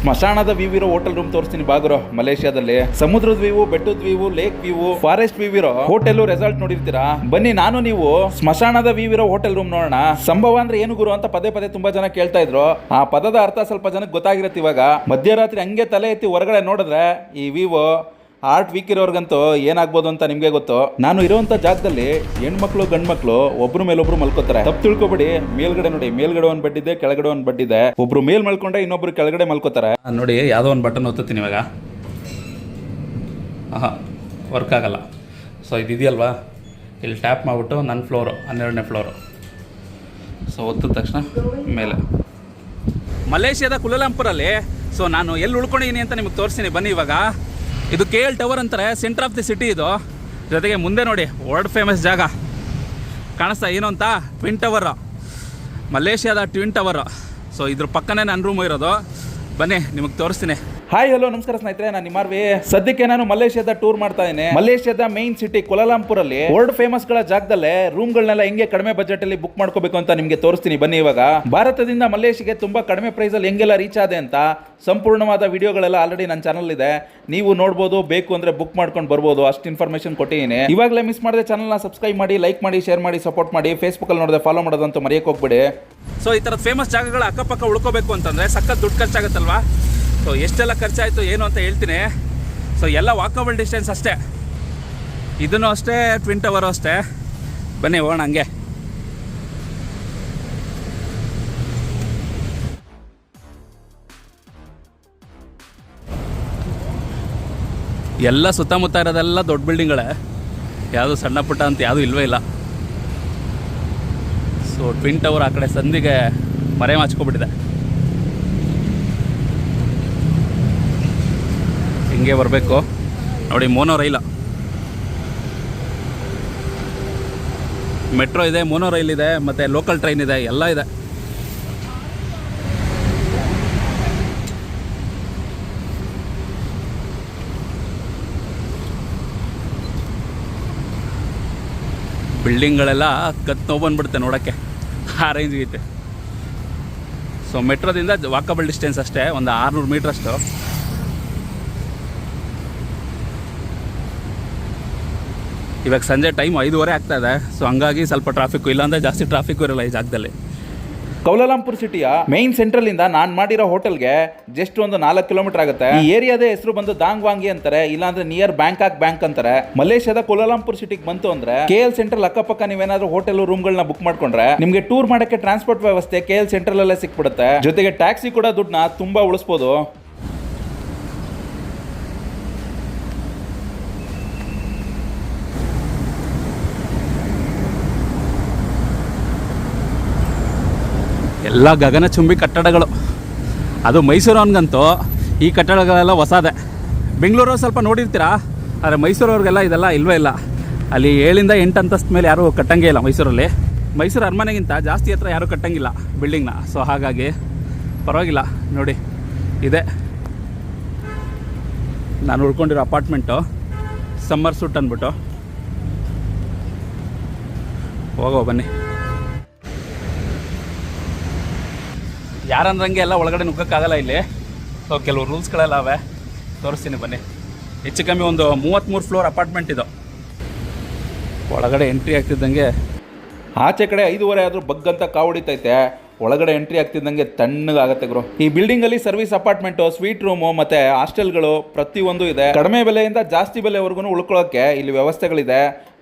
ಸ್ಮಶಾನದ view ಇರೋ hotel room ತೋರಿಸ್ತೀನಿ ಬಾಗುರೋ, ಮಲೇಷ್ಯಾದಲ್ಲಿ. ಸಮುದ್ರದ ವ್ಯೂ ಬೆಟ್ಟದ view lake view forest view ಇರೋ ಹೋಟೆಲ್ ರೆಸಾರ್ಟ್ ನೋಡಿರ್ತೀರಾ? ಬನ್ನಿ, ನಾನು ನೀವು ಸ್ಮಶಾನದ ವ್ಯೂ ಇರೋ ಹೋಟೆಲ್ ರೂಮ್ ನೋಡೋಣ. ಸಂಭವ ಅಂದ್ರೆ ಏನು ಗುರು ಅಂತ ಪದೇ ಪದೇ ತುಂಬಾ ಜನ ಕೇಳ್ತಾ ಇದ್ರು. ಆ ಪದದ ಅರ್ಥ ಸ್ವಲ್ಪ ಜನಕ್ಕೆ ಗೊತ್ತಾಗಿರತ್ತೆ ಇವಾಗ. ಮಧ್ಯರಾತ್ರಿ ಹಂಗೆ ತಲೆ ಎತ್ತಿ ಹೊರಗಡೆ ನೋಡಿದ್ರೆ ಈ ವಿವೋ ಆರ್ಟ್ ವೀಕ್ ಇರೋರ್ಗಂತೂ ಏನಾಗ್ಬೋದು ಅಂತ ನಿಮ್ಗೆ ಗೊತ್ತು? ನಾನು ಇರುವಂತ ಜಾಗದಲ್ಲಿ ಹೆಣ್ಮಕ್ಳು, ಗಂಡ್ಮಕ್ಳು ಒಬ್ರು ಮೇಲೊಬ್ರು ಮಲ್ಕೋತಾರೆ. ತಪ್ಪು ತಿಳ್ಕೊಬೇಡಿ. ಮೇಲ್ಗಡೆ ನೋಡಿ, ಮೇಲ್ಗಡೆ ಒಂದ್ ಬಡ್ಡಿದೆ ಕೆಳಗಡೆ ಒಂದ್ ಬಡ್ಡಿದೆ ಒಬ್ರು ಮೇಲ್ ಮಲ್ಕೊಂಡ್ರೆ ಇನ್ನೊಬ್ರು ಕೆಳಗಡೆ ಮಲ್ಕೋತಾರೆ. ನೋಡಿ, ಯಾವ್ದೋ ಒಂದು ಬಟನ್ ಒತ್ತುತ್ತೀನಿ ಇವಾಗ. ಹಾಂ ವರ್ಕ್ ಆಗಲ್ಲ. ಸೊ ಇದಿದೆಯಲ್ವಾ? ಇಲ್ಲಿ ಟ್ಯಾಪ್ ಮಾಡಿಬಿಟ್ಟು ನನ್ನ ಫ್ಲೋರು ಹನ್ನೆರಡನೇ ಫ್ಲೋರು ಸೊ ಒತ್ತಿದ ತಕ್ಷಣ ಮೇಲೆ. ಮಲೇಷ್ಯಾದ ಕುಲಲಂಪುರಲ್ಲಿ ಸೊ ನಾನು ಎಲ್ಲಿ ಉಳ್ಕೊಂಡಿದ್ದೀನಿ ಅಂತ ನಿಮಗೆ ತೋರಿಸ್ತೀನಿ. ಬನ್ನಿ ಇವಾಗ. ಇದು ಕೆ ಎಲ್ ಟವರ್ ಅಂತಾರೆ ಸೆಂಟರ್ ಆಫ್ ದಿ ಸಿಟಿ ಇದು. ಜೊತೆಗೆ ಮುಂದೆ ನೋಡಿ ವರ್ಲ್ಡ್ ಫೇಮಸ್ ಜಾಗ. ಕಾಣಿಸ್ತಾ ಏನು ಅಂತ? ಟ್ವಿನ್ ಟವರ್ ಮಲೇಷ್ಯಾದ ಟ್ವಿನ್ ಟವರ್ ಸೊ ಇದ್ರ ಪಕ್ಕನೇ ನನ್ನ ರೂಮ್ ಇರೋದು. ಬನ್ನಿ, ನಿಮಗೆ ತೋರಿಸ್ತೀನಿ. ಹಾಯ್ ಹಲೋ ನಮಸ್ಕಾರ ಸ್ನೇಹಿತರೆ ನಾನು ನಿಮಾರ್ವಿ ಸದ್ಯಕ್ಕೆ ನಾನು ಮಲೇಷ್ಯಾದ ಟೂರ್ ಮಾಡ್ತಾ ಇದ್ದೀನಿ. ಮಲೇಷ್ಯಾದ ಮೈನ್ ಸಿಟಿ ಕೋಲಾಲಂಪುರಲ್ಲಿ ವರ್ಲ್ಡ್ ಫೇಮಸ್ಗಳ ಜಾಗದಲ್ಲೇ ರೂಮ್ ಗಳನ್ನೆಲ್ಲ ಹೆಂಗೆ ಕಡಿಮೆ ಬಜೆಟ್ ಅಲ್ಲಿ ಬುಕ್ ಮಾಡ್ಕೋಬೇಕು ಅಂತ ನಿಮಗೆ ತೋರಿಸ್ತೀನಿ. ಬನ್ನಿ ಇವಾಗ. ಭಾರತದಿಂದ ಮಲೇಷ್ಯಾಗೆ ತುಂಬಾ ಕಡಿಮೆ ಪ್ರೈಸ್ ಅಲ್ಲಿ ಹೆಂಗೆಲ್ಲ ರೀಚ್ ಆದೆ ಅಂತ ಸಂಪೂರ್ಣವಾದ ವಿಡಿಯೋಗಳೆಲ್ಲ ಆಲ್ರೆಡಿ ನನ್ನ ಚಾನಲ್ ಇದೆ. ನೀವು ನೋಡ್ಬೋದು ಬೇಕು ಅಂದ್ರೆ ಬುಕ್ ಮಾಡ್ಕೊಂಡು ಬರ್ಬೋದು. ಅಷ್ಟು ಇನ್ಫಾರ್ಮೇಶನ್ ಕೊಟ್ಟಿದ್ದೀನಿ. ಇವಾಗಲೇ ಮಿಸ್ ಮಾಡದೆ ಚಾನಲ್ನ ಸಬ್ಸ್ಕ್ರೈಬ್ ಮಾಡಿ ಲೈಕ್ ಮಾಡಿ ಶೇರ್ ಮಾಡಿ ಸಪೋರ್ಟ್ ಮಾಡಿ. ಫೇಸ್ಬುಕ್ ಅಲ್ಲಿ ನೋಡದೆ ಫಾಲೋ ಮಾಡೋದಂತೂ ಮರೆಯಕ್ಕೆ ಹೋಗ್ಬಿಡಿ. ಸೊ ಈ ಥರದ ಫೇಮಸ್ ಜಾಗಗಳ ಅಕ್ಕಪಕ್ಕ ಉಳ್ಕೋಬೇಕು ಅಂತಂದ್ರೆ ಸಖತ್ ದುಡ್ಡು ಖರ್ಚಾಗುತ್ತಲ್ವಾ? ಸೊ ಎಷ್ಟೆಲ್ಲ ಖರ್ಚಾಯಿತು ಏನು ಅಂತ ಹೇಳ್ತೀನಿ. ಸೊ ಎಲ್ಲ ವಾಕಬಲ್ ಡಿಸ್ಟೆನ್ಸ್ ಅಷ್ಟೇ. ಇದನ್ನು ಅಷ್ಟೇ ಟ್ವಿನ್ ಟವರು ಅಷ್ಟೇ. ಬನ್ನಿ, ಹೋಗೋಣ ಹಂಗೆ. ಎಲ್ಲ ಸುತ್ತಮುತ್ತ ಇರೋದೆಲ್ಲ ದೊಡ್ಡ ಬಿಲ್ಡಿಂಗ್ಗಳೇ ಯಾವುದು ಸಣ್ಣ ಪುಟ್ಟ ಅಂತ ಯಾವುದು ಇಲ್ವೇ ಇಲ್ಲ. ಸೊ ಟ್ವಿನ್ ಟವರ್ ಆ ಕಡೆ ಸಂದಿಗೆ ಮರೆ ಮಾಚ್ಕೊಬಿಟ್ಟಿದೆ. ಹಿಂಗೆ ಬರಬೇಕು. ನೋಡಿ ಮೋನೋ ರೈಲ ಮೆಟ್ರೋ ಇದೆ ಮೋನೋ ರೈಲ್ ಇದೆ, ಮತ್ತು ಲೋಕಲ್ ಟ್ರೈನ್ ಇದೆ, ಎಲ್ಲ ಇದೆ. ಬಿಲ್ಡಿಂಗ್ಗಳೆಲ್ಲ ಕತ್ ನೋವು ಬಂದ್ಬಿಡುತ್ತೆ ನೋಡೋಕ್ಕೆ. ಆ ರೇಂಜ್ ಐತೆ ಸೊ ಮೆಟ್ರೋದಿಂದ ವಾಕಬಲ್ ಡಿಸ್ಟೆನ್ಸ್ ಅಷ್ಟೇ, ಒಂದು ಆರುನೂರು ಮೀಟ್ರ್ ಇವಾಗ ಸಂಜೆ ಟೈಮ್ ಐದೂವರೆ ಆಗ್ತಾ ಇದೆ. ಸೊ ಹಂಗಾಗಿ ಸ್ವಲ್ಪ ಟ್ರಾಫಿಕ್ ಇಲ್ಲಾಂದ್ರೆ ಜಾಸ್ತಿ ಟ್ರಾಫಿಕ್ ಇರಲ್ಲ ಈ ಜಾಗದಲ್ಲಿ. ಕೌಲಾಲಂಪುರ್ ಸಿಟಿಯ ಮೈನ್ ಸೆಂಟ್ರಲ್ ಇಂದ ನಾನ್ ಮಾಡಿರೋ ಹೋಟೆಲ್ಗೆ ಜಸ್ಟ್ ಒಂದು ನಾಲ್ಕು ಕಿಲೋಮೀಟರ್ ಆಗುತ್ತೆ. ಈ ಏರಿಯಾದ ಹೆಸರು ಬಂದು ದಾಂಗ್ ವಾಂಗಿ ಅಂತಾರೆ, ಇಲ್ಲಾಂದ್ರೆ ನಿಯರ್ ಬ್ಯಾಂಕಾಕ್ ಬ್ಯಾಂಕ್ ಅಂತಾರೆ. ಮಲೇಷ್ಯಾದ ಕೋಲಾಲಂಪುರ್ ಸಿಟಿಗೆ ಬಂತು ಅಂದ್ರೆ ಕೆ ಎಲ್ ಸೆಂಟ್ರಲ್ ಅಕ್ಕಪಕ್ಕ ನೀವೇನಾದ್ರೂ ಹೋಟೆಲ್ ರೂಮ್ಗಳನ್ನ ಬುಕ್ ಮಾಡ್ಕೊಂಡ್ರೆ ನಿಮಗೆ ಟೂರ್ ಮಾಡಕ್ಕೆ ಟ್ರಾನ್ಸ್ಪೋರ್ಟ್ ವ್ಯವಸ್ಥೆ ಕೆ ಎಲ್ ಸೆಂಟ್ರಲ್ ಅಲ್ಲೇ ಸಿಕ್ಬಿಡುತ್ತೆ. ಜೊತೆಗೆ ಟ್ಯಾಕ್ಸಿ ಕೂಡ ದುಡ್ಡನ್ನ ತುಂಬಾ ಉಳಿಸ್ಬೋದು. ಎಲ್ಲ ಗಗನಚುಂಬಿ ಕಟ್ಟಡಗಳು. ಅದು ಮೈಸೂರವನಿಗಂತೂ ಈ ಕಟ್ಟಡಗಳೆಲ್ಲ ಹೊಸದೇ. ಬೆಂಗಳೂರು ಸ್ವಲ್ಪ ನೋಡಿರ್ತೀರಾ? ಆದರೆ ಮೈಸೂರವ್ರಿಗೆಲ್ಲ ಇದೆಲ್ಲ ಇಲ್ವೇ ಇಲ್ಲ. ಅಲ್ಲಿ ಏಳಿಂದ ಎಂಟು ಅಂತಸ್ತ ಮೇಲೆ ಯಾರೂ ಕಟ್ಟಂಗೇ ಇಲ್ಲ ಮೈಸೂರಲ್ಲಿ. ಮೈಸೂರು ಅರಮನೆಗಿಂತ ಜಾಸ್ತಿ ಹತ್ರ ಯಾರೂ ಕಟ್ಟಂಗಿಲ್ಲ ಬಿಲ್ಡಿಂಗ್ನ. ಸೊ ಹಾಗಾಗಿ ಪರವಾಗಿಲ್ಲ. ನೋಡಿ, ಇದೆ. ನಾನು ಉಳ್ಕೊಂಡಿರೋ ಅಪಾರ್ಟ್ಮೆಂಟು ಸಮ್ಮರ್ ಸೂಟ್ ಅಂದ್ಬಿಟ್ಟು. ಹೋಗೋ ಬನ್ನಿ. ಯಾರಂದ್ರಂಗೆ ಎಲ್ಲ ಒಳಗಡೆ ನುಗ್ಗಕ್ಕಾಗಲ್ಲ ಇಲ್ಲಿ. ಸೊ ಕೆಲವು ರೂಲ್ಸ್ಗಳೆಲ್ಲ ಅವೆ ತೋರಿಸ್ತೀನಿ ಬನ್ನಿ. ಹೆಚ್ಚು ಕಮ್ಮಿ ಒಂದು ಮೂವತ್ತ್ಮೂರು ಫ್ಲೋರ್ ಅಪಾರ್ಟ್ಮೆಂಟ್ ಇದು. ಒಳಗಡೆ ಎಂಟ್ರಿ ಆಗ್ತಿದ್ದಂಗೆ, ಆಚೆ ಕಡೆ ಐದೂವರೆ ಆದರೂ ಬಗ್ಗಂತ ಕಾವು ಕಾವುಡಿತೈತೆ. ಒಳಗಡೆ ಎಂಟ್ರಿ ಆಗ್ತಿದ್ದಂಗೆ ತಣ್ಣಗಾಗತ್ತೆ ಗುರು. ಈ ಬಿಲ್ಡಿಂಗ್ ಅಲ್ಲಿ ಸರ್ವಿಸ್ ಅಪಾರ್ಟ್ಮೆಂಟ್ ಸ್ವೀಟ್ ರೂಮು ಮತ್ತೆ ಹಾಸ್ಟೆಲ್ಗಳು ಪ್ರತಿಯೊಂದು ಇದೆ. ಕಡಿಮೆ ಬೆಲೆಯಿಂದ ಜಾಸ್ತಿ ಬೆಲೆವರೆಗೂ ಉಳ್ಕೊಳ್ಳೋಕೆ ಇಲ್ಲಿ ವ್ಯವಸ್ಥೆಗಳಿದೆ.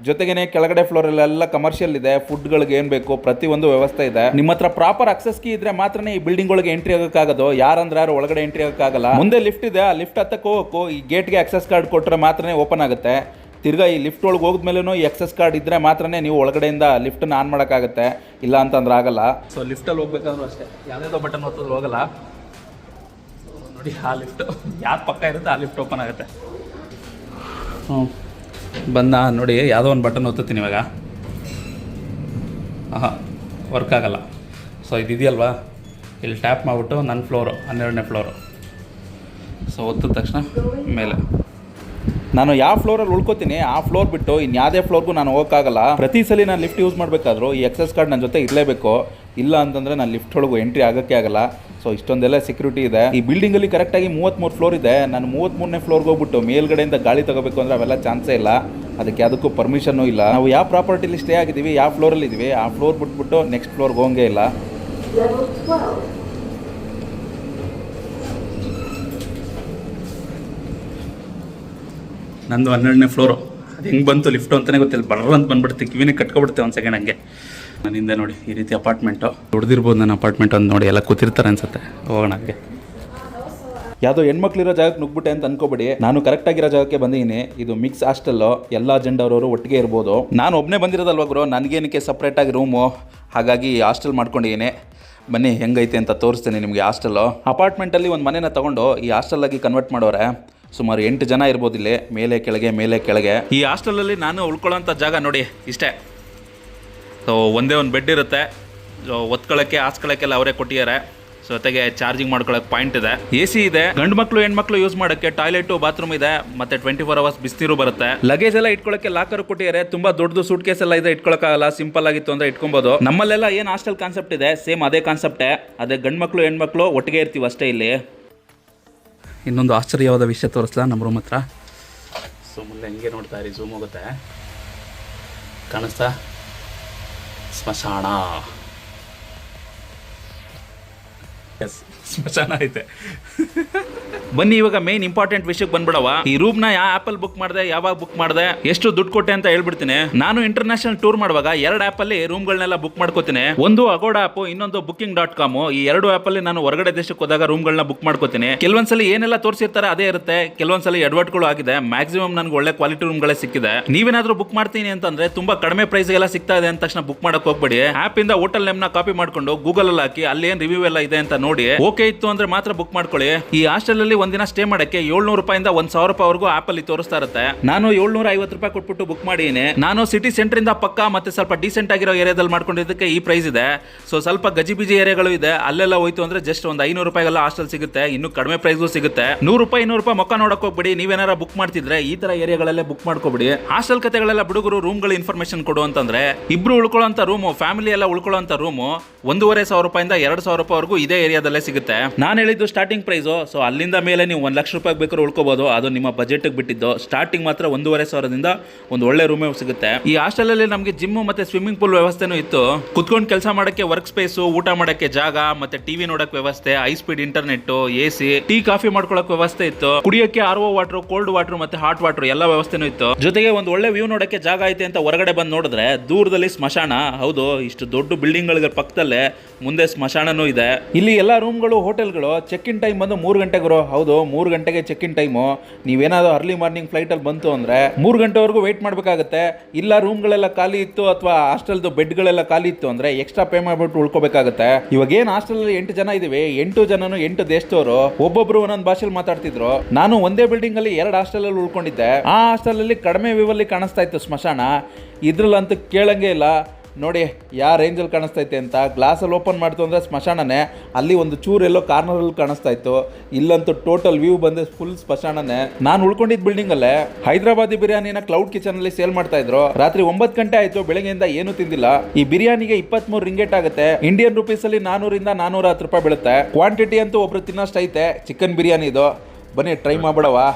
ಜೊತೆಗೇನೆ ಕೆಳಗಡೆ ಫ್ಲೋರ್ ಎಲ್ಲ ಕಮರ್ಷಿಯಲ್ ಇದೆ. ಫುಡ್ಗಳಿಗೆ ಏನ್ ಬೇಕು, ಪ್ರತಿಯೊಂದು ವ್ಯವಸ್ಥೆ ಇದೆ. ನಿಮ್ಮ ಹತ್ರ ಪ್ರಾಪರ್ ಅಕ್ಸೆಸ್ ಕೀ ಇದ್ರೆ ಮಾತ್ರನೇ ಈ ಬಿಲ್ಡಿಂಗ್ ಒಳಗೆ ಎಂಟ್ರಿ ಆಗೋಕ್ಕಾಗೋದು. ಯಾರಂದ್ರೆ ಯಾರು ಒಳಗಡೆ ಎಂಟ್ರಿ ಆಗೋಕ್ಕಾಗಲ್ಲ. ಮುಂದೆ ಲಿಫ್ಟ್ ಇದೆ. ಆ ಲಿಫ್ಟ್ ಹತ್ತಕ್ಕೆ ಹೋಗಕ್ಕೂ ಈ ಗೇಟ್ಗೆ ಅಕ್ಸೆಸ್ ಕಾರ್ಡ್ ಕೊಟ್ಟರೆ ಮಾತ್ರನೇ ಓಪನ್ ಆಗುತ್ತೆ. ತಿರ್ಗಾ ಈ ಲಿಫ್ಟ್ ಒಳಗೆ ಹೋದ್ಮೇಲೂ ಎಕ್ಸಸ್ ಕಾರ್ಡ್ ಇದ್ರೆ ಮಾತ್ರನೇ ನೀವು ಒಳಗಡೆಯಿಂದ ಲಿಫ್ಟನ್ನ ಆನ್ ಮಾಡೋಕ್ಕಾಗತ್ತೆ. ಇಲ್ಲ ಅಂತಂದ್ರೆ ಆಗಲ್ಲ. ಸೊ ಲಿಫ್ಟಲ್ಲಿ ಹೋಗ್ಬೇಕಾದ್ರೂ ಅಷ್ಟೇ. ಯಾವುದೇ ಬಟನ್ ಒತ್ತೋದು ಹೋಗಲ್ಲ. ನೋಡಿ ಆ ಲಿಫ್ಟ್ ಯಾವ್ದು ಪಕ್ಕ ಇರುತ್ತೆ ಆ ಲಿಫ್ಟ್ ಓಪನ್ ಆಗುತ್ತೆ. ಹ್ಞೂ ಬಂದ, ನೋಡಿ, ಯಾವುದೋ ಒಂದು ಬಟನ್ ಒತ್ತುತ್ತೀನಿ ಇವಾಗ. ಹಾಂ ವರ್ಕ್ ಆಗಲ್ಲ. ಸೊ ಇದಿದೆಯಲ್ವಾ? ಇಲ್ಲಿ ಟ್ಯಾಪ್ ಮಾಡಿಬಿಟ್ಟು, ನನ್ನ ಫ್ಲೋರು ಹನ್ನೆರಡನೇ ಫ್ಲೋರು ಸೊ ಒತ್ತಿದ ತಕ್ಷಣ ಮೇಲೆ. ನಾನು ಯಾವ ಫ್ಲೋರಲ್ಲಿ ಉಳ್ಕೋತೀನಿ, ಆ ಫ್ಲೋರ್ ಬಿಟ್ಟು ಇನ್ಯಾವುದೇ ಫ್ಲೋರ್ಗೂ ನಾನು ಹೋಗೋಕ್ಕಾಗಲ್ಲ. ಪ್ರತಿ ಸಲ ನಾನು ಲಿಫ್ಟ್ ಯೂಸ್ ಮಾಡಬೇಕಾದ್ರೂ ಈ ಎಕ್ಸಸ್ ಕಾರ್ಡ್ ನನ್ನ ಜೊತೆ ಇರಲೇಬೇಕು. ಇಲ್ಲ ಅಂತಂದರೆ ನಾನು ಲಿಫ್ಟ್ ಒಳಗೂ ಎಂಟ್ರಿ ಆಗೋಕ್ಕೆ ಆಗಲ್ಲ. ಸೊ ಇಷ್ಟೊಂದೆಲ್ಲ ಸೆಕ್ಯೂರಿಟಿ ಇದೆ. ಈ ಬಿಲ್ಡಿಂಗ್ ಅಲ್ಲಿ ಕರೆಕ್ಟ್ ಆಗಿ ಮೂವತ್ಮೂರು ಫ್ಲೋರ್ ಇದೆ. ನಾನು ಮೂವತ್ಮೂರನೇ ಫ್ಲೋರ್ಗೆ ಹೋಗ್ಬಿಟ್ಟು ಮೇಲ್ಗಡೆಯಿಂದ ಗಾಳಿ ತಗೋಬೇಕು ಅಂದ್ರೆ ಅವೆಲ್ಲ ಚಾನ್ಸೇ ಇಲ್ಲ. ಅದಕ್ಕೆ ಅದಕ್ಕೂ ಪರ್ಮಿಷನ್ನು ಇಲ್ಲ. ನಾವು ಯಾವ ಪ್ರಾಪರ್ಟಿಲಿ ಸ್ಟೇ ಆಗಿದ್ದೀವಿ, ಯಾವ ಫ್ಲೋರಲ್ಲಿ ಇದೀವಿ, ಆ ಫ್ಲೋರ್ ಬಿಟ್ಬಿಟ್ಟು ನೆಕ್ಸ್ಟ್ ಫ್ಲೋರ್ಗೆ ಹೋಗೇ ಇಲ್ಲ. ನಂದು ಹನ್ನೆರಡನೇ ಫ್ಲೋರು ಅದು ಹೆಂಗೆ ಬಂತು ಲಿಫ್ಟು ಅಂತಲೇ ಗೊತ್ತಿಲ್ಲ. ಬರ್ರ ಅಂತ ಬಂದ್ಬಿಡ್ತೆ. ಕಿವಿನೇ ಕಟ್ಕೊಬಿಡ್ತೇವೆ ಒಂದು ಸೆಕೆಂಡ್ ಹಂಗೆ. ಹಿಂದೆ ನೋಡಿ ಈ ರೀತಿ ಅಪಾರ್ಟ್ಮೆಂಟು ಹೊಡೆದಿರ್ಬೋದು ನನ್ನ ಅಪಾರ್ಟ್ಮೆಂಟ್ ಅಂತ ನೋಡಿ ಎಲ್ಲ ಕೂತಿರ್ತಾರೆ ಅನ್ಸುತ್ತೆ. ಹೋಗೋಣ ಹಂಗೆ. ಯಾವುದೋ ಹೆಣ್ಮಕ್ಳಿರೋ ಜಾಗಕ್ಕೆ ನುಗ್ಬಿಟ್ಟೆ ಅಂತ ಅನ್ಕೋಬೇಡಿ. ನಾನು ಕರೆಕ್ಟ್ ಆಗಿರೋ ಜಾಗಕ್ಕೆ ಬಂದಿದ್ದೀನಿ. ಇದು ಮಿಕ್ಸ್ ಹಾಸ್ಟೆಲ್ ಎಲ್ಲ ಜಂಡವರವರು ಒಟ್ಟಿಗೆ ಇರ್ಬೋದು. ನಾನು ಒಬ್ಬನೇ ಬಂದಿರೋದಲ್ವ ಗುರು? ನನಗೇನಕ್ಕೆ ಸಪ್ರೇಟಾಗಿ ರೂಮು ಹಾಗಾಗಿ ಹಾಸ್ಟೆಲ್ ಮಾಡ್ಕೊಂಡಿದ್ದೀನಿ. ಬನ್ನಿ, ಹೆಂಗೈತೆ ಅಂತ ತೋರಿಸ್ತೀನಿ ನಿಮಗೆ ಹಾಸ್ಟೆಲ್ಲು ಅಪಾರ್ಟ್ಮೆಂಟಲ್ಲಿ ಒಂದು ಮನೇನ ತೊಗೊಂಡು ಈ ಹಾಸ್ಟೆಲ್ಲಾಗಿ ಕನ್ವರ್ಟ್ ಮಾಡೋರೆ. ಸುಮಾರು ಎಂಟು ಜನ ಇರ್ಬೋದು ಇಲ್ಲಿ, ಮೇಲೆ, ಕೆಳಗೆ ಮೇಲೆ, ಕೆಳಗೆ. ಈ ಹಾಸ್ಟೆಲಲ್ಲಿ ನಾನು ಉಳ್ಕೊಳ್ಳೋಂಥ ಜಾಗ ನೋಡಿ, ಇಷ್ಟೇ. ಸೊ ಒಂದೇ ಒಂದು ಬೆಡ್ ಇರುತ್ತೆ. ಒತ್ಕೊಳ್ಳೋಕ್ಕೆ, ಹಾಸ್ಕೊಳ್ಳೋಕ್ಕೆಲ್ಲ ಅವರೇ ಕೊಟ್ಟಿದ್ದಾರೆ. ಜೊತೆಗೆ ಚಾರ್ಜಿಂಗ್ ಮಾಡ್ಕೊಳ್ಳೋಕೆ ಪಾಯಿಂಟ್ ಇದೆ. ಎ ಸಿ ಇದೆ. ಗಂಡು ಮಕ್ಕಳು ಹೆಣ್ಮಕ್ಳು ಯೂಸ್ ಮಾಡೋಕ್ಕೆ ಟಾಯ್ಲೆಟು ಬಾತ್ರೂಮ್ ಇದೆ. ಮತ್ತೆ ಟ್ವೆಂಟಿ ಫೋರ್ ಅವರ್ಸ್ ಬಿಸಿನೀರು ಬರುತ್ತೆ. ಲಗೇಜ್ ಎಲ್ಲ ಇಟ್ಕೊಳ್ಳೋಕೆ ಲಾಕರ್ ಕೊಟ್ಟಿದ್ದಾರೆ. ತುಂಬಾ ದೊಡ್ಡದು ಸೂಟ್ ಕೇಸ್ ಎಲ್ಲ ಇದೆ, ಇಟ್ಕೊಳ್ಳೋಕ್ಕಾಗಲ್ಲ. ಸಿಂಪಲ್ ಆಗಿತ್ತು ಅಂದ್ರೆ ಇಟ್ಕೊಬೋದು. ನಮ್ಮಲ್ಲೆಲ್ಲ ಏನು ಹಾಸ್ಟೆಲ್ ಕಾನ್ಸೆಪ್ಟ್ ಇದೆ? ಸೇಮ್ ಅದೇ ಕಾನ್ಸೆಪ್ಟೇ ಅದೇ ಗಂಡು ಮಕ್ಕಳು ಹೆಣ್ಮಕ್ಳು ಒಟ್ಟಿಗೆ ಇರ್ತೀವಿ ಅಷ್ಟೇ ಇಲ್ಲಿ. ಇನ್ನೊಂದು ಆಶ್ಚರ್ಯವಾದ ವಿಷಯ ತೋರಿಸ್ಲಾ ನಮ್ಮ ರೂಮ್ ಹತ್ರ. ಸೊ ಮುಂದೆ ಹೆಂಗೆ ನೋಡ್ತಾ ಇರಿ ಜೂಮ್ ಹೋಗುತ್ತೆ. ಕಾಣಿಸ್ತಾ? ಸ್ಮಶಾನ. ಎಸ್ ಸ್ಮಶಾನ ಐತೆ. ಬನ್ನಿ, ಇವಾಗ ಮೇನ್ ಇಂಪಾರ್ಟೆಂಟ್ ವಿಷಯಕ್ಕೆ ಬಂದ್ಬಿಡವ. ಈ ರೂಮ್ನ ಯಾವ ಆಪಲ್ ಬುಕ್ ಮಾಡಿದೆ, ಯಾವಾಗ ಬುಕ್ ಮಾಡಿದೆ, ಎಷ್ಟು ದುಡ್ಡು ಕೊಟ್ಟೆ ಅಂತ ಹೇಳ್ಬಿಡ್ತೀನಿ. ನಾನು ಇಂಟರ್ನ್ಯಾಷನಲ್ ಟೂರ್ ಮಾಡುವಾಗ ಎರಡು ಆಪ್ ಅಲ್ಲಿ ರೂಮ್ ಗಳನ್ನೆಲ್ಲ ಬುಕ್ ಮಾಡ್ಕೋತೀನಿ. ಒಂದು ಅಗೋಡ ಆಪ್ ಇನ್ನೊಂದು ಬುಕಿಂಗ್ ಡಾಟ್ ಕಾಮ್ ಈ ಎರಡು ಆಪ್ ಅಲ್ಲಿ ನಾನು ಹೊರಗಡೆ ದೇಶಕ್ಕೆ ಹೋದಾಗ ರೂಮ್ಗಳನ್ನ ಬುಕ್ ಮಾಡ್ಕೋತೀನಿ. ಕೆಲವೊಂದ್ಸಲಿ ಏನೆಲ್ಲ ತೋರಿಸಿರ್ತಾರೆ ಅದೇ ಇರುತ್ತೆ. ಕೆಲವೊಂದ್ಸಲಿ ಎಡ್ವರ್ಟ್ಗಳು ಆಗಿದೆ. ಮ್ಯಾಕ್ಸಿಮಮ್ ನನಗೆ ಒಳ್ಳೆ ಕ್ವಾಲಿಟಿ ರೂಮ್ ಗಳೇ ಸಿಕ್ಕಿದೆ. ನೀವೇನಾದ್ರೂ ಬುಕ್ ಮಾಡ್ತೀನಿ ಅಂತಂದ್ರೆ ತುಂಬಾ ಕಡಿಮೆ ಪ್ರೈಸ್ ಎಲ್ಲ ಸಿಗ್ತಾ ಇದೆ ಅಂತ ತಕ್ಷಣ ಬುಕ್ ಮಾಡಕ್ ಹೋಗ್ಬೇಡಿ. ಆಪ್ ಇಂದ ಹೋಟೆಲ್ ನೇಮ್ನ ಕಾಪಿ ಮಾಡ್ಕೊಂಡು ಗೂಗಲ್ ಅಲ್ಲಿ ಹಾಕಿ ಅಲ್ಲಿ ಏನ್ ರಿವ್ಯೂ ಎಲ್ಲ ಇದೆ ಅಂತ ನೋಡಿ. ಓಕೆ ಇತ್ತು ಅಂದ್ರೆ ಮಾತ್ರ ಬುಕ್ ಮಾಡ್ಕೊಳ್ಳಿ. ಈ ಹಾಸ್ಟೆಲ್ ಅಲ್ಲಿ ಒಂದಿನ ಸ್ಟೇ ಮಾಡಕ್ಕೆ ಏಳ್ನೂರು ರೂಪಾಯಿಂದ ಒಂದ್ ಸಾವಿರ ರೂಪಾಯಿವರೆಗೂ ಆಪ್ ಅಲ್ಲಿ ತೋರಿಸ್ತಾ ಇರುತ್ತೆ. ನಾನು ಏಳ್ನೂರ ಐವತ್ತು ರೂಪಾಯಿ ಕೊಟ್ಬಿಟ್ಟು ಬುಕ್ ಮಾಡಿದ್ದೀನಿ ನಾನು ಸಿಟಿ ಸೆಂಟರ್ ಇಂದ ಪಕ್ಕ ಮತ್ತೆ ಸ್ವಲ್ಪ ಡೀಸೆಂಟ್ ಆಗಿರೋ ಏರಿಯಾದಲ್ಲಿ ಮಾಡ್ಕೊಂಡಿದ್ದಕ್ಕೆ ಈ ಪ್ರೈಸ್ ಇದೆ. ಸೊ ಸ್ವಲ್ಪ ಗಜಿಬಿಜಿ ಏರಿಯಾಗಳು ಇದೆ. ಅಲ್ಲೆಲ್ಲ ಹೋಯ್ತು ಅಂದ್ರೆ ಜಸ್ಟ್ ಒಂದು ಐನೂರು ರೂಪಾಯಿಗೆಲ್ಲ ಹಾಸ್ಟೆಲ್ ಸಿಗುತ್ತೆ. ಇನ್ನು ಕಡಿಮೆ ಪ್ರೈಸ್ಗೂ ಸಿಗುತ್ತೆ. ನೂರು ರೂಪಾಯಿ, ಇನ್ನೂರು ರೂಪಾಯಿ ಮೊಕ್ಕ ನೋಡಕ್ ಹೋಗ್ಬಿಡಿ. ನೀವೇನಾರ ಬುಕ್ ಮಾಡ್ತಿದ್ರೆ ಈ ತರ ಏರಿಯಾಗಳಲ್ಲೇ ಬುಕ್ ಮಾಡ್ಕೊಬಿಡಿ. ಹಾಸ್ಟೆಲ್ ಕತೆಗಳೆಲ್ಲ ಹುಡುಗರು ರೂಮ್ಗಳ ಇನ್ಫಾರ್ಮೇಶನ್ ಕೊಡು ಅಂತಂದ್ರೆ, ಇಬ್ರು ಉಳ್ಕೊಳ್ಳೋ ರೂಮು ಫ್ಯಾಮಿಲಿ ಎಲ್ಲ ಉಳ್ಕೊಳ್ಳೋ ರೂಮು ಒಂದೂವರೆ ಸಾವಿರ ರೂಪಾಯಿಂದ ಎರಡು ಸಾವಿರ ರೂಪಾಯಿವರೆಗೂ ಇದೇ ಏರಿಯಾದಲ್ಲೇ ಸಿಗುತ್ತೆ. ನಾನು ಹೇಳಿದ್ದು ಸ್ಟಾರ್ಟಿಂಗ್ ಪ್ರೈಸು ಸೊ ಅಲ್ಲಿಂದ ಮೇಲೆ ನೀವು ಒಂದು ಲಕ್ಷ ರೂಪಾಯಿ ಬೇಕಾದ್ರೆ ಉಳ್ಕೋಬಹುದು ಅದು ನಿಮ್ಮ ಬಜೆಟ್ಗೆ ಬಿಟ್ಟಿದ್ದು. ಸ್ಟಾರ್ಟಿಂಗ್ ಮಾತ್ರ ಒಂದೂವರೆ ಸಾವಿರದಿಂದ ಒಂದು ಒಳ್ಳೆ ರೂಮ್ ಸಿಗುತ್ತೆ. ಈ ಹಾಸ್ಟೆಲಲ್ಲಿ ನಮಗೆ ಜಿಮ್ ಮತ್ತೆ ಸ್ವಿಮ್ಮಿಂಗ್ ಪೂಲ್ ವ್ಯವಸ್ಥೆನೂ ಇತ್ತು. ಕುತ್ಕೊಂಡು ಕೆಲಸ ಮಾಡೋಕ್ಕೆ ವರ್ಕ್ ಸ್ಪೇಸು ಊಟ ಮಾಡೋಕ್ಕೆ ಜಾಗ, ಮತ್ತೆ ಟಿವಿ ನೋಡಕ್ ವ್ಯವಸ್ಥೆ high speed internet A C tea coffee ಮಾಡ್ಕೊಳಕ್ ವ್ಯವಸ್ಥೆ ಇತ್ತು. ಕುಡಿಯೋಕ್ಕೆ R O water cold water ಮತ್ತೆ ಹಾಟ್ ವಾಟರ್ ಎಲ್ಲ ವ್ಯವಸ್ಥೆನೂ ಇತ್ತು. ಜೊತೆಗೆ ಒಂದು ಒಳ್ಳೆ ವ್ಯೂ ನೋಡಕ್ಕೆ ಜಾಗ ಐತೆ ಅಂತ ಹೊರಗಡೆ ಬಂದು ನೋಡಿದ್ರೆ ದೂರದಲ್ಲಿ ಸ್ಮಶಾನ. ಹೌದು, ಇಷ್ಟು ದೊಡ್ಡ ಬಿಲ್ಡಿಂಗ್ಗಳ ಪಕ್ಕದಲ್ಲೇ, ಮುಂದೆ ಸ್ಮಶಾನನೂ ಇದೆ. ಇಲ್ಲಿ ಎಲ್ಲ ರೂಮ್ಗಳು ಹೋಟೆಲ್ಗಳು ಚೆಕ್ ಇನ್ ಟೈಮ್ ಬಂದು ಮೂರು ಗಂಟೆಗೆ ಹೌದು, ಮೂರು ಗಂಟೆಗೆ ಚೆಕ್ ಇನ್ ಟೈಮು ನೀವೇನಾದರೂ ಅರ್ಲಿ ಮಾರ್ನಿಂಗ್ ಫ್ಲೈಟಲ್ಲಿ ಬಂತು ಅಂದರೆ ಮೂರು ಗಂಟೆವರೆಗೂ ವೆಯ್ಟ್ ಮಾಡಬೇಕಾಗತ್ತೆ. ಇಲ್ಲ ರೂಮ್ಗಳೆಲ್ಲ ಖಾಲಿ ಇತ್ತು ಅಥವಾ ಹಾಸ್ಟೆಲ್ದು ಬೆಡ್ಗಳೆಲ್ಲ ಖಾಲಿ ಇತ್ತು ಅಂದರೆ ಎಕ್ಸ್ಟ್ರಾ ಪೇ ಮಾಡಿಬಿಟ್ಟು ಉಳ್ಕೋಬೇಕಾಗತ್ತೆ. ಇವಾಗ ಏನು ಹಾಸ್ಟೆಲಲ್ಲಿ ಎಂಟು ಜನ ಇದ್ದೀವಿ ಎಂಟು ಜನನು ಎಂಟು ದೇಶದವರು. ಒಬ್ಬೊಬ್ರು ಒಂದೊಂದು ಭಾಷೆಲಿ ಮಾತಾಡ್ತಿದ್ರು. ನಾನು ಒಂದೇ ಬಿಲ್ಡಿಂಗ್ ಅಲ್ಲಿ ಎರಡು ಹಾಸ್ಟೆಲಲ್ಲಿ ಉಳ್ಕೊಂಡಿದ್ದೆ. ಆ ಹಾಸ್ಟೆಲಲ್ಲಿ ಕಡಿಮೆ ವ್ಯೂವಲ್ಲಿ ಕಾಣಿಸ್ತಾ ಇತ್ತು ಸ್ಮಶಾನ. ಇದ್ರಲ್ಲಂತೂ ಕೇಳಂಗೆ ಇಲ್ಲ. ನೋಡಿ ಯಾವ ರೇಂಜಲ್ಲಿ ಕಾಣಿಸ್ತೈತೆ ಅಂತ ಗ್ಲಾಸಲ್ಲಿ ಓಪನ್ ಮಾಡ್ತು ಅಂದರೆ ಸ್ಮಶಾನನೇ. ಅಲ್ಲಿ ಒಂದು ಚೂರು ಎಲ್ಲೋ ಕಾರ್ನರಲ್ಲಿ ಕಾಣಿಸ್ತಾ ಇತ್ತು ಇಲ್ಲಂತೂ ಟೋಟಲ್ ವ್ಯೂ ಬಂದೆ ಫುಲ್ ಸ್ಮಶಾನನೇ. ನಾನು ಉಳ್ಕೊಂಡಿದ್ದ ಬಿಲ್ಡಿಂಗಲ್ಲೇ ಹೈದರಾಬಾದಿ ಬಿರಿಯಾನಿನ ಕ್ಲೌಡ್ ಕಿಚನಲ್ಲಿ ಸೇಲ್ ಮಾಡ್ತಾ ಇದ್ರು. ರಾತ್ರಿ ಒಂಬತ್ತು ಗಂಟೆ ಆಯಿತು, ಬೆಳಗ್ಗೆಯಿಂದ ಏನೂ ತಿಂದಿಲ್ಲ. ಈ ಬಿರಿಯಾನಿಗೆ ಇಪ್ಪತ್ತ್ಮೂರು ರಿಂಗೇಟ್ ಆಗುತ್ತೆ. ಇಂಡಿಯನ್ ರುಪೀಸಲ್ಲಿ ನಾನೂರಿಂದ ನಾನೂರ ಹತ್ತು ರೂಪಾಯಿ ಬೀಳುತ್ತೆ. ಕ್ವಾಂಟಿಟಿ ಅಂತೂ ಒಬ್ರು ತಿನ್ನೋಷ್ಟೈತೆ ಚಿಕನ್ ಬಿರಿಯಾನಿ ಇದು. ಬನ್ನಿ ಟ್ರೈ ಮಾಡ್ಬಿಡವಾ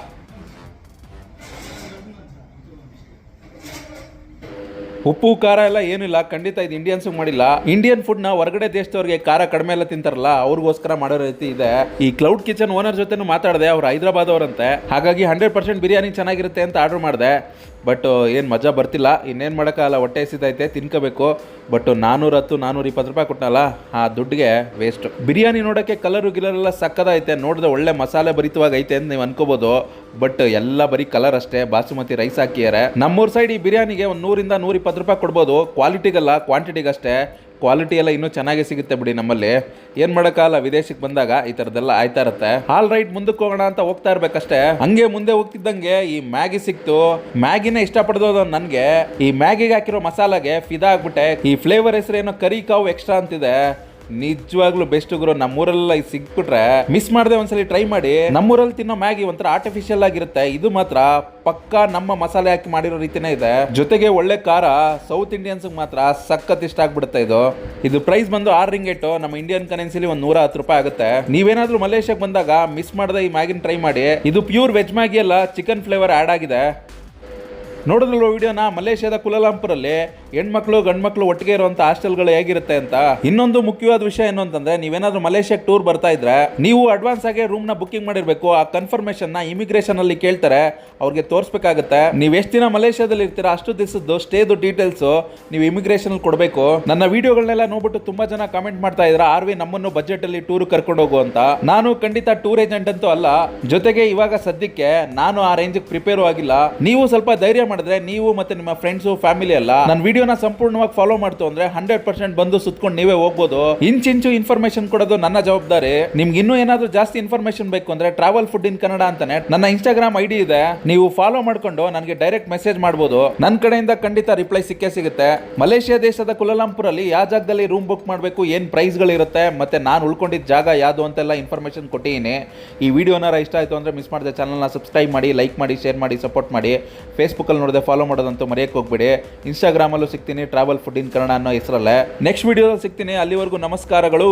ಉಪ್ಪು, ಖಾರ ಎಲ್ಲ ಏನಿಲ್ಲ, ಖಂಡಿತ ಇದು ಇಂಡಿಯನ್ಸ್ ಮಾಡಿಲ್ಲ. ಇಂಡಿಯನ್ ಫುಡ್ನ ಹೊರಗಡೆ ದೇಶದವ್ರಿಗೆ ಖಾರ ಕಡಿಮೆ ಎಲ್ಲ ತಿಂತಾರಲ್ಲ, ಅವ್ರಿಗೋಸ್ಕರ ಮಾಡೋ ರೀತಿ ಇದೆ. ಈ ಕ್ಲೌಡ್ ಕಿಚನ್ ಓನರ್ ಜೊತೆನೂ ಮಾತಾಡಿದೆ, ಅವ್ರು ಹೈದರಾಬಾದ್ ಅವರಂತೆ. ಹಾಗಾಗಿ ಹಂಡ್ರೆಡ್ ಪರ್ಸೆಂಟ್ ಬಿರಿಯಾನಿ ಚೆನ್ನಾಗಿರುತ್ತೆ ಅಂತ ಆರ್ಡರ್ ಮಾಡಿದೆ. ಬಟ್ ಏನು ಮಜಾ ಬರ್ತಿಲ್ಲ. ಇನ್ನೇನು ಮಾಡೋಕ್ಕಾಗಲ್ಲ, ಹೊಟ್ಟೆ ಎಸಿದೈತೆ ತಿನ್ಕೋಬೇಕು. ಬಟ್ ನಾನೂರ ಹತ್ತು ನಾನೂರ ಇಪ್ಪತ್ತು ರೂಪಾಯಿ ಕೊಟ್ಟನಲ್ಲ, ಆ ದುಡ್ಡಿಗೆ ವೇಸ್ಟ್ ಬಿರಿಯಾನಿ ನೋಡೋಕ್ಕೆ ಕಲರು ಗಿಲರೆಲ್ಲ ಎಲ್ಲ ಸಕ್ಕದೈತೆ ನೋಡಿದ್ರೆ ಒಳ್ಳೆ ಮಸಾಲೆ ಭರಿತವಾಗೈತೆ ಅಂತ ನೀವು ಅನ್ಕೋಬೋದು. ಬಟ್ ಎಲ್ಲ ಬರೀ ಕಲರ್ ಅಷ್ಟೇ. ಬಾಸುಮತಿ ರೈಸ್ ಹಾಕಿದ್ದಾರೆ ನಮ್ಮೂರು ಸೈಡ್ ಈ ಬಿರಿಯಾನಿಗೆ ಒಂದು ನೂರಿಂದ ನೂರಿಪ್ಪತ್ತು ರೂಪಾಯಿ ಕೊಡ್ಬೋದು. ಕ್ವಾಲಿಟಿಗಲ್ಲ ಕ್ವಾಂಟಿಟಿಗಷ್ಟೇ ಕ್ವಾಲಿಟಿ ಎಲ್ಲ ಇನ್ನೂ ಚೆನ್ನಾಗಿ ಸಿಗುತ್ತೆ ಬಿಡಿ ನಮ್ಮಲ್ಲಿ. ಏನ್ ಮಾಡೋಕ್ಕಾಗಲ್ಲ, ವಿದೇಶಕ್ಕೆ ಬಂದಾಗ ಈ ಥರದ್ದೆಲ್ಲ ಆಯ್ತಾ ಇರುತ್ತೆ. ಆಲ್ ರೈಟ್ ಮುಂದಕ್ಕೆ ಹೋಗೋಣ ಅಂತ ಹೋಗ್ತಾ ಇರ್ಬೇಕಷ್ಟೇ. ಹಂಗೆ ಮುಂದೆ ಹೋಗ್ತಿದ್ದಂಗೆ ಈ ಮ್ಯಾಗಿ ಸಿಕ್ತು. ಮ್ಯಾಗಿನ ಇಷ್ಟಪಡ್ದೋದು ನನಗೆ. ಈ ಮ್ಯಾಗಿಗೆ ಹಾಕಿರೋ ಮಸಾಲಾಗೆ ಫಿದಾ ಆಗ್ಬಿಟ್ಟೆ. ಈ ಫ್ಲೇವರ್ ಹೆಸರೇನೋ ಕರಿ ಕಾವು ಎಕ್ಸ್ಟ್ರಾ ಅಂತಿದೆ. ನಿಜವಾಗ್ಲೂ ಬೆಸ್ಟ್ ಗುರು ನಮ್ಮೂರಲ್ಲ ಇದು ಸಿಕ್ಬಿಟ್ರೆ ಮಿಸ್ ಮಾಡದೆ ಒಂದ್ಸಲಿ ಟ್ರೈ ಮಾಡಿ. ನಮ್ಮೂರಲ್ಲಿ ತಿನ್ನೋ ಮ್ಯಾಗಿ ಒಂಥರ ಆರ್ಟಿಫಿಷಿಯಲ್ ಆಗಿರುತ್ತೆ. ಇದು ಮಾತ್ರ ಪಕ್ಕಾ ನಮ್ಮ ಮಸಾಲೆ ಹಾಕಿ ಮಾಡಿರೋ ರೀತಿನೇ ಇದೆ. ಜೊತೆಗೆ ಒಳ್ಳೆ ಖಾರ ಸೌತ್ ಇಂಡಿಯನ್ಸ್ ಮಾತ್ರ ಸಖತ್ ಇಷ್ಟ ಆಗ್ಬಿಡುತ್ತೆ ಇದು. ಇದು ಪ್ರೈಸ್ ಬಂದು ಆರ್ ರಿಂಗೇಟು, ನಮ್ಮ ಇಂಡಿಯನ್ ಕರೆನ್ಸಿಲಿ ಒಂದು ನೂರ ಹತ್ತು ರೂಪಾಯಿ ಆಗುತ್ತೆ. ನೀವೇನಾದ್ರೂ ಮಲೇಷ್ಯಾಗೆ ಬಂದಾಗ ಮಿಸ್ ಮಾಡದೆ ಈ ಮ್ಯಾಗಿನ ಟ್ರೈ ಮಾಡಿ. ಇದು ಪ್ಯೂರ್ ವೆಜ್ ಮ್ಯಾಗಿ ಅಲ್ಲ ಚಿಕನ್ ಫ್ಲೇವರ್ ಆ್ಯಡ್ ಆಗಿದೆ. ನೋಡಿದ್ರಲ್ವ ವಿಡಿಯೋನ? ಮಲೇಷ್ಯಾದ ಕುಲಾಲಂಪುರಲ್ಲಿ ಹೆಣ್ಮಕ್ಳು ಗಂಡ್ಮಕ್ಳು ಒಟ್ಟಿಗೆ ಇರುವಂತ ಹಾಸ್ಟೆಲ್ಗಳು ಹೇಗಿರುತ್ತೆ ಅಂತ? ಇನ್ನೊಂದು ಮುಖ್ಯವಾದ ವಿಷಯ ಏನು ಅಂತಂದ್ರೆ ನೀವೇನಾದ್ರೂ ಮಲೇಷ್ಯಾಗೆ ಟೂರ್ ಬರ್ತಾ ಇದ್ರೆ, ನೀವು ಅಡ್ವಾನ್ಸ್ ಆಗಿ ರೂಮ್ನ ಬುಕಿಂಗ್ ಮಾಡಿರ್ಬೇಕು. ಆ ಕನ್ಫರ್ಮೇಶನ್ನ ಇಮಿಗ್ರೇಷನ್ ಅಲ್ಲಿ ಕೇಳ್ತಾರೆ, ಅವ್ರಿಗೆ ತೋರಿಸಬೇಕಾಗುತ್ತೆ. ನೀವು ಎಷ್ಟು ದಿನ ಮಲೇಷ್ಯಾದಲ್ಲಿ ಇರ್ತೀರಾ, ಅಷ್ಟು ದಿವಸದ್ದು ಸ್ಟೇದು ಡೀಟೇಲ್ಸ್ ನೀವು ಇಮಿಗ್ರೇಷನ್ ಕೊಡಬೇಕು. ನನ್ನ ವಿಡಿಯೋಗಳನ್ನೆಲ್ಲ ನೋಡ್ಬಿಟ್ಟು ತುಂಬಾ ಜನ ಕಾಮೆಂಟ್ ಮಾಡ್ತಾ ಇದ್ರ ಆರ್ ವಿ ನಮ್ಮನ್ನು ಬಜೆಟ್ ಅಲ್ಲಿ ಟೂರ್ ಕರ್ಕೊಂಡು ಹೋಗು ಅಂತ. ನಾನು ಖಂಡಿತ ಟೂರ್ ಏಜೆಂಟ್ ಅಂತೂ ಅಲ್ಲ. ಜೊತೆಗೆ ಇವಾಗ ಸದ್ಯಕ್ಕೆ ನಾನು ಆ ರೇಂಜ್ ಪ್ರಿಪೇರ್ ಆಗಿಲ್ಲ. ನೀವು ಸ್ವಲ್ಪ ಧೈರ್ಯ ಮಾಡಿದ್ರೆ ನೀವು ಮತ್ತೆ ನಿಮ್ಮ ಫ್ರೆಂಡ್ಸ್ ಫ್ಯಾಮಿಲಿ ಎಲ್ಲ ನನ್ನ ವಿಡಿಯೋನ ಸಂಪೂರ್ಣವಾಗಿ ಫಾಲೋ ಮಾಡ್ತು ಅಂದ್ರೆ ಹಂಡ್ರೆಡ್ ಪರ್ಸೆಂಟ್ ಬಂದು ಸುತ್ಕೊಂಡು ನೀವೇ ಹೋಗ್ಬೋದು. ಇಂಚಿಂಚು ಇನ್ಫಾರ್ಮೇಶನ್ ಕೊಡೋದು ನನ್ನ ಜವಾಬ್ದಾರಿ. ನಿಮ್ಗೆ ಇನ್ನೂ ಏನಾದ್ರು ಜಾಸ್ತಿ ಇನ್ಫಾರ್ಮೇಶನ್ ಬೇಕು ಅಂದ್ರೆ ಟ್ರಾವೆಲ್ ಫುಡ್ ಇನ್ ಕನ್ನಡ ಅಂತಾನೆ. ನನ್ನ ಇನ್ಸ್ಟಾಗ್ರಾಮ್ ಐಡಿ ಇದೆ. ನೀವು ಫಾಲೋ ಮಾಡ್ಕೊಂಡು ನನಗೆ ಡೈರೆಕ್ಟ್ ಮೆಸೇಜ್ ಮಾಡ್ಬೋದು. ನನ್ನ ಕಡೆಯಿಂದ ಖಂಡಿತ ರಿಪ್ಲೈ ಸಿಕ್ಕೇ ಸಿಗುತ್ತೆ. ಮಲೇಷ್ಯಾ ದೇಶದ ಕುಲಲಾಂಪುರಲ್ಲಿ ಯಾವ ಜಾಗದಲ್ಲಿ ರೂಮ್ ಬುಕ್ ಮಾಡಬೇಕು, ಏನು ಪ್ರೈಸ್ಗಳಿರುತ್ತೆ ಮತ್ತೆ ನಾನು ಉಳ್ಕೊಂಡಿದ್ದ ಜಾಗ ಯಾವುದು ಅಂತೆಲ್ಲ ಇನ್ಫಾರ್ಮೇಶನ್ ಕೊಟ್ಟಿದ್ದೀನಿ. ಈ ವಿಡಿಯೋನಾರ ಇಷ್ಟ ಆಯಿತು ಅಂದರೆ ಮಿಸ್ ಮಾಡಿದೆ ಚಾನಲ್ನ ಸಬ್ಸ್ಕ್ರೈಬ್ ಮಾಡಿ ಲೈಕ್ ಮಾಡಿ ಶೇರ್ ಮಾಡಿ ಸಪೋರ್ಟ್ ಮಾಡಿ. ಫೇಸ್ಬುಕ್ಕಲ್ಲಿ ನೋಡಿದೆ ಫಾಲೋ ಮಾಡೋದಂತೂ ಮರೆಯಕ್ಕೆ ಹೋಗ್ಬೇಡಿ. ಇನ್ಸ್ಟಾಗ್ರಾಮಲ್ಲೂ ಸಿಗ್ತೀನಿ ಟ್ರಾವೆಲ್ ಫುಡ್ ಇನ್ ಕನ್ನಡ ಅನ್ನೋ ಹೆಸರಲ್ಲೇ. ನೆಕ್ಸ್ಟ್ ವಿಡಿಯೋದಲ್ಲಿ ಸಿಗ್ತೀನಿ, ಅಲ್ಲಿವರೆಗೂ ನಮಸ್ಕಾರಗಳು.